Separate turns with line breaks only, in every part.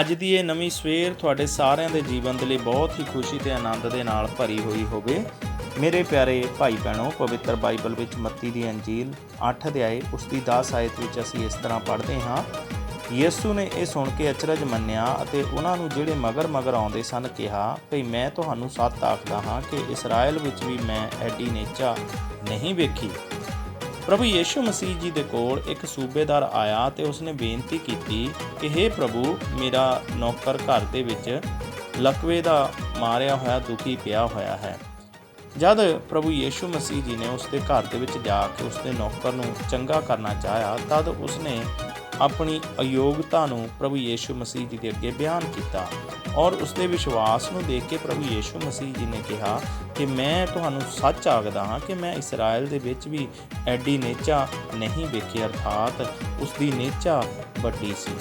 ਅੱਜ ਦੀ ਇਹ ਨਵੀਂ ਸਵੇਰ ਤੁਹਾਡੇ ਸਾਰਿਆਂ ਦੇ ਜੀਵਨ ਦੇ ਲਈ ਬਹੁਤ ਹੀ ਖੁਸ਼ੀ ਤੇ ਆਨੰਦ ਦੇ ਨਾਲ ਭਰੀ ਹੋਈ ਹੋਵੇ। ਮੇਰੇ ਪਿਆਰੇ ਭਾਈ ਭੈਣੋ, ਪਵਿੱਤਰ ਬਾਈਬਲ ਵਿੱਚ ਮੱਤੀ ਦੀ ਅੰਜੀਲ 8 ਅਧਿਆਏ, ਉਸ ਦੀ 10 ਆਇਤ ਵਿੱਚ ਅਸੀਂ ਇਸ ਤਰ੍ਹਾਂ ਪੜ੍ਹਦੇ ਹਾਂ। ਯਿਸੂ ਨੇ ਇਹ ਸੁਣ ਕੇ ਅਚਰਜ ਮੰਨਿਆ ਅਤੇ ਉਹਨਾਂ ਨੂੰ ਜਿਹੜੇ ਮਗਰ ਮਗਰ ਆਉਂਦੇ ਸਨ ਕਿਹਾ, ਭਈ ਮੈਂ ਤੁਹਾਨੂੰ ਸੱਤ ਆਖਦਾ ਹਾਂ ਕਿ ਇਸਰਾਇਲ ਵਿੱਚ ਵੀ ਮੈਂ ਐਡੀ ਨੇਚਾ ਨਹੀਂ ਵੇਖੀ। ਪ੍ਰਭੂ ਯੀਸ਼ੂ ਮਸੀਹ ਜੀ ਦੇ ਕੋਲ ਇੱਕ ਸੂਬੇਦਾਰ ਆਇਆ ਤੇ ਉਸਨੇ ਬੇਨਤੀ ਕੀਤੀ ਕਿ हे ਪ੍ਰਭੂ, ਮੇਰਾ ਨੌਕਰ ਘਰ ਦੇ ਵਿੱਚ ਲਕਵੇ ਦਾ ਮਾਰਿਆ ਹੋਇਆ ਦੁਖੀ ਪਿਆ ਹੋਇਆ ਹੈ। ਜਦ ਪ੍ਰਭੂ ਯੀਸ਼ੂ ਮਸੀਹ ਜੀ ਨੇ ਉਸ ਦੇ ਘਰ ਦੇ ਵਿੱਚ ਜਾ ਕੇ ਉਸ ਦੇ ਨੌਕਰ ਨੂੰ ਚੰਗਾ ਕਰਨਾ ਚਾਹਿਆ, ਤਦ ਉਸਨੇ ਆਪਣੀ ਅਯੋਗਤਾ ਨੂੰ ਪ੍ਰਭੂ ਯੀਸ਼ੂ ਮਸੀਹ ਜੀ ਦੇ ਅੱਗੇ ਬਿਆਨ ਕੀਤਾ ਔਰ ਉਸ ਦੇ ਵਿਸ਼ਵਾਸ ਨੂੰ ਦੇਖ ਕੇ ਪ੍ਰਭੂ ਯੀਸ਼ੂ ਮਸੀਹ ਜੀ ਨੇ ਕਿਹਾ ਕਿ ਮੈਂ ਤੁਹਾਨੂੰ ਸੱਚ ਆਖਦਾ ਹਾਂ ਕਿ ਮੈਂ ਇਸਰਾਇਲ ਦੇ ਵਿੱਚ ਵੀ ਐਡੀ ਨੇਚਾ ਨਹੀਂ ਵੇਖੀ, ਅਰਥਾਤ ਉਸ ਦੀ ਨੇਚਾ ਵੱਡੀ ਸੀ।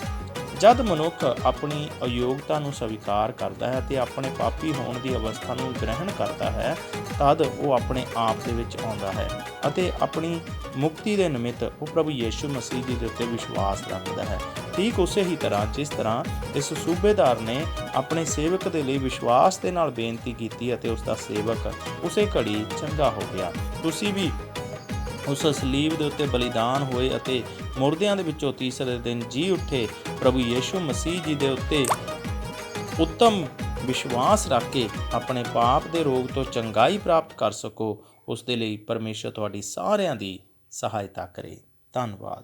ਜਦ ਮਨੁੱਖ ਆਪਣੀ ਅਯੋਗਤਾ ਨੂੰ ਸਵੀਕਾਰ ਕਰਦਾ ਹੈ ਤੇ ਆਪਣੇ ਪਾਪੀ ਹੋਣ ਦੀ ਅਵਸਥਾ ਨੂੰ ਗ੍ਰਹਿਣ ਕਰਦਾ ਹੈ, ਤਦ ਉਹ ਆਪਣੇ ਆਪ ਦੇ ਵਿੱਚ ਆਉਂਦਾ ਹੈ ਅਤੇ ਆਪਣੀ ਮੁਕਤੀ ਦੇ ਨਿਮਿਤ ਉਹ ਪ੍ਰਭੂ ਯੀਸ਼ੂ ਮਸੀਹ ਜੀ ਦੇ ਉੱਤੇ ਵਿਸ਼ਵਾਸ ਰੱਖਦਾ ਹੈ। ਠੀਕ ਉਸੇ ਹੀ ਤਰ੍ਹਾਂ, ਜਿਸ ਤਰ੍ਹਾਂ ਇਸ ਸੂਬੇਦਾਰ ਨੇ ਆਪਣੇ ਸੇਵਕ ਦੇ ਲਈ ਵਿਸ਼ਵਾਸ ਦੇ ਨਾਲ ਬੇਨਤੀ ਕੀਤੀ ਅਤੇ ਉਸ ਦਾ ਸੇਵਕ ਉਸੇ ਘੜੀ ਚੰਗਾ ਹੋ ਗਿਆ। ਤੁਸੀਂ ਵੀ ਉਸ ਸਲੀਬ ਦੇ ਉੱਤੇ ਬਲੀਦਾਨ ਹੋਏ ਅਤੇ ਮੁਰਦਿਆਂ ਦੇ ਵਿੱਚੋਂ ਤੀਸਰੇ ਦਿਨ ਜੀ ਉੱਠੇ। ਪ੍ਰਭੂ ਯੀਸ਼ੂ ਮਸੀਹ ਜੀ ਦੇ ਉੱਤੇ ਉੱਤਮ ਵਿਸ਼ਵਾਸ ਰੱਖ ਕੇ ਆਪਣੇ ਪਾਪ ਦੇ ਰੋਗ ਤੋਂ ਚੰਗਾਈ ਪ੍ਰਾਪਤ ਕਰ ਸਕੋ। ਉਸ ਦੇ ਲਈ ਪਰਮੇਸ਼ਰ ਤੁਹਾਡੀ ਸਾਰਿਆਂ ਦੀ ਸਹਾਇਤਾ ਕਰੇ। ਧੰਨਵਾਦ।